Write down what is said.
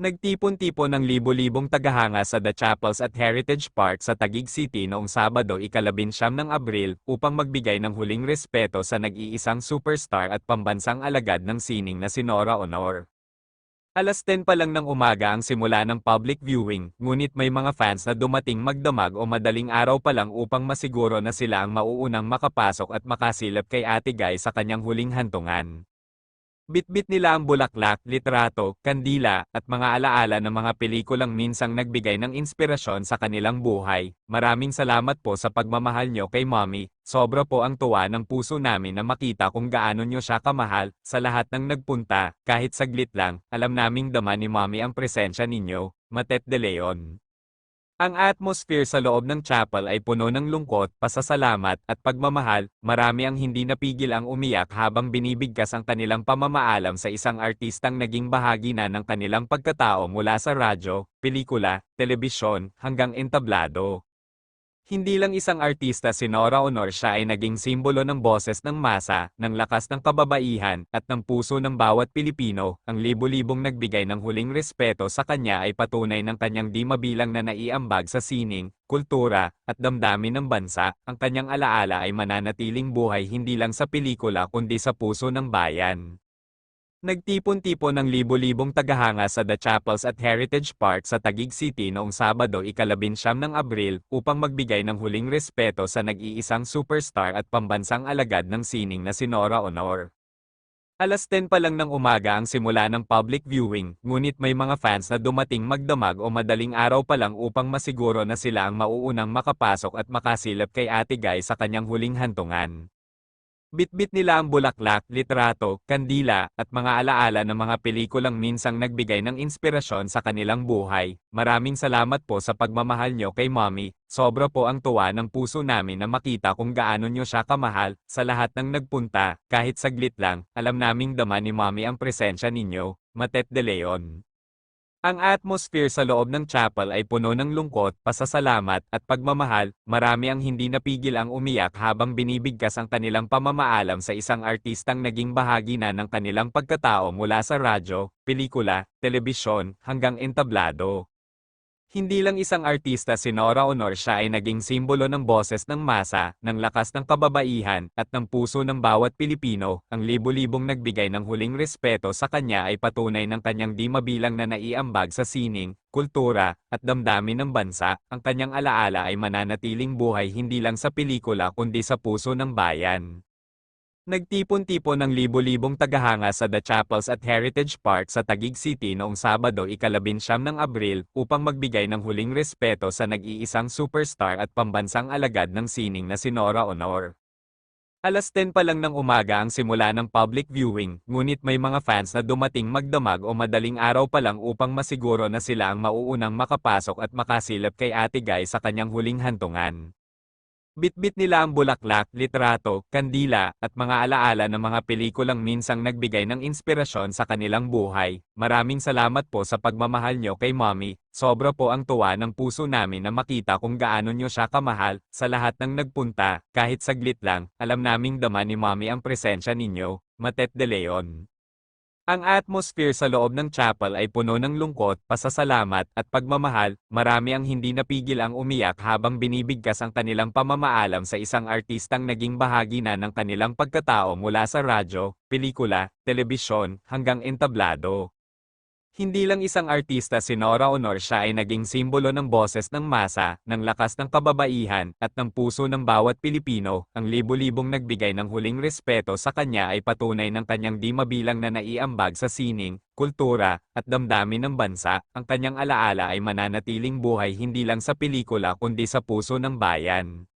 Nagtipon-tipon ng libo-libong tagahanga sa The Chapels at Heritage Park sa Taguig City noong Sabado ikalabinsyam ng Abril upang magbigay ng huling respeto sa nag-iisang superstar at pambansang alagad ng sining na si Nora Honor. Alas 10 pa lang ng umaga ang simula ng public viewing, ngunit may mga fans na dumating magdamag o madaling araw pa lang upang masiguro na sila ang mauunang makapasok at makasilap kay Ate Guy sa kanyang huling hantungan. Bitbit nila ang bulaklak, litrato, kandila, at mga alaala ng mga pelikulang minsang nagbigay ng inspirasyon sa kanilang buhay. Maraming salamat po sa pagmamahal nyo kay Mommy. Sobra po ang tuwa ng puso namin na makita kung gaano nyo siya kamahal sa lahat ng nagpunta. Kahit saglit lang, alam naming dama ni Mommy ang presensya ninyo. Matet de Leon. Ang atmosphere sa loob ng chapel ay puno ng lungkot, pasasalamat, at pagmamahal, marami ang hindi napigil ang umiyak habang binibigkas ang kanilang pamamaalam sa isang artistang naging bahagi na ng kanilang pagkatao mula sa radyo, pelikula, telebisyon, hanggang entablado. Hindi lang isang artista si Nora Honor siya ay naging simbolo ng boses ng masa, ng lakas ng kababaihan, at ng puso ng bawat Pilipino. Ang libo-libong nagbigay ng huling respeto sa kanya ay patunay ng kanyang di mabilang na naiambag sa sining, kultura, at damdamin ng bansa. Ang kanyang alaala ay mananatiling buhay hindi lang sa pelikula kundi sa puso ng bayan. Nagtipon-tipon ng libo-libong tagahanga sa The Chapels at Heritage Park sa Taguig City noong Sabado ikalabinsyam ng Abril upang magbigay ng huling respeto sa nag-iisang superstar at pambansang alagad ng sining na si Nora Honor. Alas 10 pa lang ng umaga ang simula ng public viewing, ngunit may mga fans na dumating magdamag o madaling araw pa lang upang masiguro na sila ang mauunang makapasok at makasilap kay Ate Guy sa kanyang huling hantungan. Bitbit nila ang bulaklak, litrato, kandila, at mga alaala ng mga pelikulang minsang nagbigay ng inspirasyon sa kanilang buhay. Maraming salamat po sa pagmamahal nyo kay Mommy. Sobra po ang tuwa ng puso namin na makita kung gaano nyo siya kamahal sa lahat ng nagpunta. Kahit saglit lang, alam naming dama ni Mommy ang presensya ninyo. Matet de Leon. Ang atmosphere sa loob ng chapel ay puno ng lungkot, pasasalamat, at pagmamahal, marami ang hindi napigil ang umiyak habang binibigkas ang kanilang pamamaalam sa isang artistang naging bahagi na ng kanilang pagkatao mula sa radyo, pelikula, telebisyon, hanggang entablado. Hindi lang isang artista si Nora Honor siya ay naging simbolo ng boses ng masa, ng lakas ng kababaihan, at ng puso ng bawat Pilipino. Ang libo-libong nagbigay ng huling respeto sa kanya ay patunay ng kanyang di mabilang na naiambag sa sining, kultura, at damdamin ng bansa. Ang kanyang alaala ay mananatiling buhay hindi lang sa pelikula kundi sa puso ng bayan. Nagtipon-tipon ng libo-libong tagahanga sa The Chapels at Heritage Park sa Taguig City noong Sabado ikalabinsyam ng Abril upang magbigay ng huling respeto sa nag-iisang superstar at pambansang alagad ng sining na si Nora Honor. Alas 10 pa lang ng umaga ang simula ng public viewing, ngunit may mga fans na dumating magdamag o madaling araw pa lang upang masiguro na sila ang mauunang makapasok at makasilap kay Ate Guy sa kanyang huling hantungan. Bitbit nila ang bulaklak, litrato, kandila, at mga alaala ng mga pelikulang minsang nagbigay ng inspirasyon sa kanilang buhay. Maraming salamat po sa pagmamahal nyo kay Mommy. Sobra po ang tuwa ng puso namin na makita kung gaano nyo siya kamahal sa lahat ng nagpunta. Kahit saglit lang, alam naming dama ni Mommy ang presensya ninyo. Matet de Leon. Ang atmosphere sa loob ng chapel ay puno ng lungkot, pasasalamat, at pagmamahal. Marami ang hindi napigil ang umiyak habang binibigkas ang kanilang pamamaalam sa isang artistang naging bahagi na ng kanilang pagkatao mula sa radyo, pelikula, telebisyon, hanggang entablado. Hindi lang isang artista si Nora Honor siya ay naging simbolo ng boses ng masa, ng lakas ng kababaihan, at ng puso ng bawat Pilipino. Ang libo-libong nagbigay ng huling respeto sa kanya ay patunay ng kanyang di mabilang na naiambag sa sining, kultura, at damdamin ng bansa. Ang kanyang alaala ay mananatiling buhay hindi lang sa pelikula kundi sa puso ng bayan.